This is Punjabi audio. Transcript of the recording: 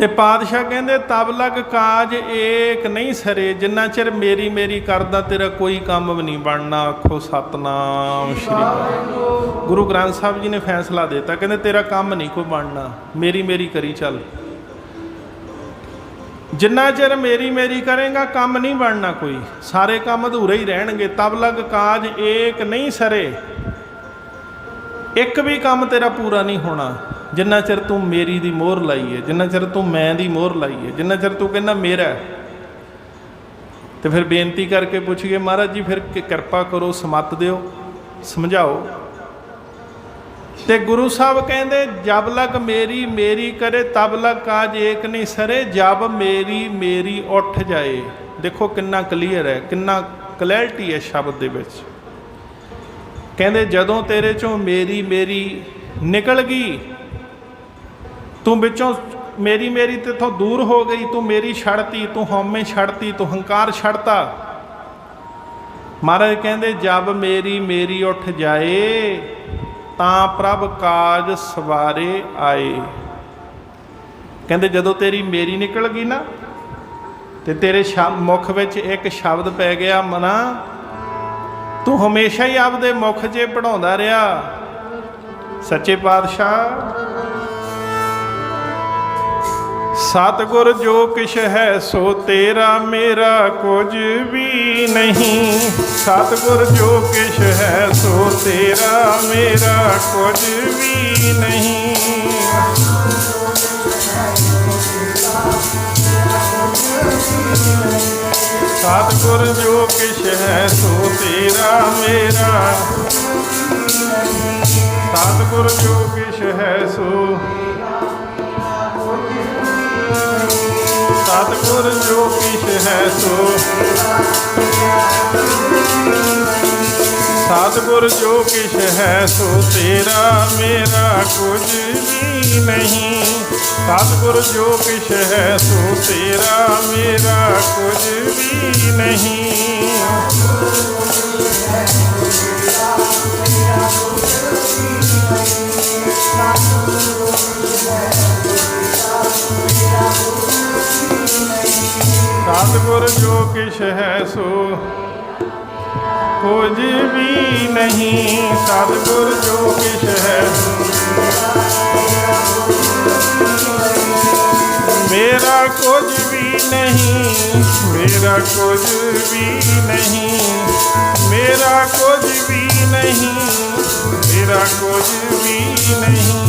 ਤੇ ਪਾਤਸ਼ਾਹ ਕਹਿੰਦੇ, ਤਬ ਲਗ ਕਾਜ ਏਕ ਨਹੀਂ ਸਰੇ, ਜਿੰਨਾ ਚਿਰ ਮੇਰੀ ਮੇਰੀ ਕਰਦਾ, ਤੇਰਾ ਕੋਈ ਕੰਮ ਵੀ ਨਹੀਂ ਬਣਨਾ। ਆਖੋ ਸਤਨਾਮ ਸ਼੍ਰੀ ਗੁਰੂ। ਗ੍ਰੰਥ ਸਾਹਿਬ ਜੀ ਨੇ ਫੈਸਲਾ ਦਿੱਤਾ, ਕਹਿੰਦੇ ਤੇਰਾ ਕੰਮ ਨਹੀਂ ਕੋਈ ਬਣਨਾ, ਮੇਰੀ ਮੇਰੀ ਕਰੀ ਚੱਲ। ਜਿੰਨਾ ਚਿਰ ਮੇਰੀ ਮੇਰੀ ਕਰੇਗਾ, ਕੰਮ ਨਹੀਂ ਬਣਨਾ ਕੋਈ। ਸਾਰੇ ਕੰਮ ਅਧੂਰੇ ਹੀ ਰਹਿਣਗੇ। ਤਬ ਲਗ ਕਾਜ ਏਕ ਨਹੀਂ ਸਰੇ। ਇੱਕ ਵੀ ਕੰਮ ਤੇਰਾ ਪੂਰਾ ਨਹੀਂ ਹੋਣਾ। ਜਿੰਨਾ ਚਿਰ ਤੂੰ ਮੇਰੀ ਦੀ ਮੋਹਰ ਲਾਈ ਹੈ ਜਿੰਨਾ ਚਿਰ ਤੂੰ ਮੈਂ ਦੀ ਮੋਹਰ ਲਾਈ ਹੈ ਜਿੰਨਾ ਚਿਰ ਤੂੰ ਕਹਿੰਦਾ ਮੇਰਾ ਹੈ। ਤੇ ਫਿਰ ਬੇਨਤੀ ਕਰਕੇ ਪੁੱਛੀਏ, ਮਹਾਰਾਜ ਜੀ, ਫਿਰ ਕਿਰਪਾ ਕਰੋ, ਸਮਤ ਦਿਓ, ਸਮਝਾਓ। ਤੇ ਗੁਰੂ ਸਾਹਿਬ ਕਹਿੰਦੇ, ਜਬ ਲਗ ਮੇਰੀ ਮੇਰੀ ਕਰੇ, ਤਬ ਲਗ ਕਾਜ ਏਕ ਨਹੀਂ ਸਰੇ, ਜਬ ਮੇਰੀ ਮੇਰੀ ਉੱਠ ਜਾਏ। ਦੇਖੋ ਕਿੰਨਾ ਕਲੀਅਰ ਹੈ, ਕਿੰਨਾ ਕਲੈਰਿਟੀ ਹੈ ਸ਼ਬਦ ਦੇ ਵਿੱਚ। ਕਹਿੰਦੇ, ਜਦੋਂ ਤੇਰੇ ਚੋਂ ਮੇਰੀ ਮੇਰੀ ਨਿਕਲ ਗਈ ਤੂੰ ਵਿੱਚੋਂ ਮੇਰੀ ਮੇਰੀ ਤੇਥੋਂ ਦੂਰ ਹੋ ਗਈ, ਤੂੰ ਮੇਰੀ ਛੱਡਤੀ, ਤੂੰ ਹਉਮੈ ਛੱਡਤੀ, ਤੂੰ ਹੰਕਾਰ ਛੱਡਤਾ। ਮਹਾਰਾਜ ਕਹਿੰਦੇ, ਜਬ ਮੇਰੀ ਮੇਰੀ ਉੱਠ ਜਾਏ, ਤਾਂ ਪ੍ਰਭ ਕਾਜ ਸਵਾਰੇ ਆਏ। ਕਹਿੰਦੇ, ਜਦੋਂ ਤੇਰੀ ਮੇਰੀ ਨਿਕਲ ਗਈ ਨਾ, ਤੇ ਤੇਰੇ ਸ਼ਬ- ਮੁਖ ਵਿੱਚ ਇੱਕ ਸ਼ਬਦ ਪੈ ਗਿਆ, ਮਨਾ, ਤੂੰ ਹਮੇਸ਼ਾ ਹੀ ਆਪਦੇ ਮੁਖ 'ਚ ਪੜਾਉਂਦਾ ਰਿਹਾ। ਸੱਚੇ ਪਾਤਸ਼ਾਹ ਸਤਿਗੁਰ ਜੋ ਕਿਛ ਹੈ ਸੋ ਤੇਰਾ ਮੇਰਾ ਕੁਝ ਵੀ ਨਹੀਂ। ਸਤਿਗੁਰ ਜੋ ਕਿਛ ਹੈ ਸੋ ਤੇਰਾ ਮੇਰਾ ਕੁਝ ਵੀ ਨਹੀਂ। ਸਤਿਗੁਰ ਜੋ ਕਿਛ ਹੈ ਸੋ ਤੇਰਾ ਮੇਰਾ ਸਤਿਗੁਰ ਜੋ ਕਿਛ ਹੈ ਸੋ ਸਤਿਗੁਰ ਜੋ ਕਿਛ ਹੈ ਸੋ। ਸਤਿਗੁਰ ਜੋ ਕਿਛ ਹੈ ਸੋ, ਤੇਰਾ ਮੇਰਾ ਕੁਝ ਵੀ ਨਹੀਂ। ਸਤਿਗੁਰ ਜੋ ਕਿਛ ਹੈ ਸੋ, ਤੇਰਾ ਮੇਰਾ ਕੁਝ ਵੀ ਨਹੀਂ। ਸਤਿਗੁਰ ਜੋ ਕਿਛ ਹੈ ਸੋ। ਕੁਝ ਵੀ ਨਹੀਂ ਸਤਿਗੁਰ ਜੋ ਕਿਛ ਹੈ ਮੇਰਾ ਕੁਝ ਵੀ ਨਹੀਂ, ਮੇਰਾ ਕੁਝ ਵੀ ਨਹੀਂ, ਮੇਰਾ ਕੁਝ ਵੀ ਨਹੀਂ, ਮੇਰਾ ਕੁਝ ਵੀ ਨਹੀਂ।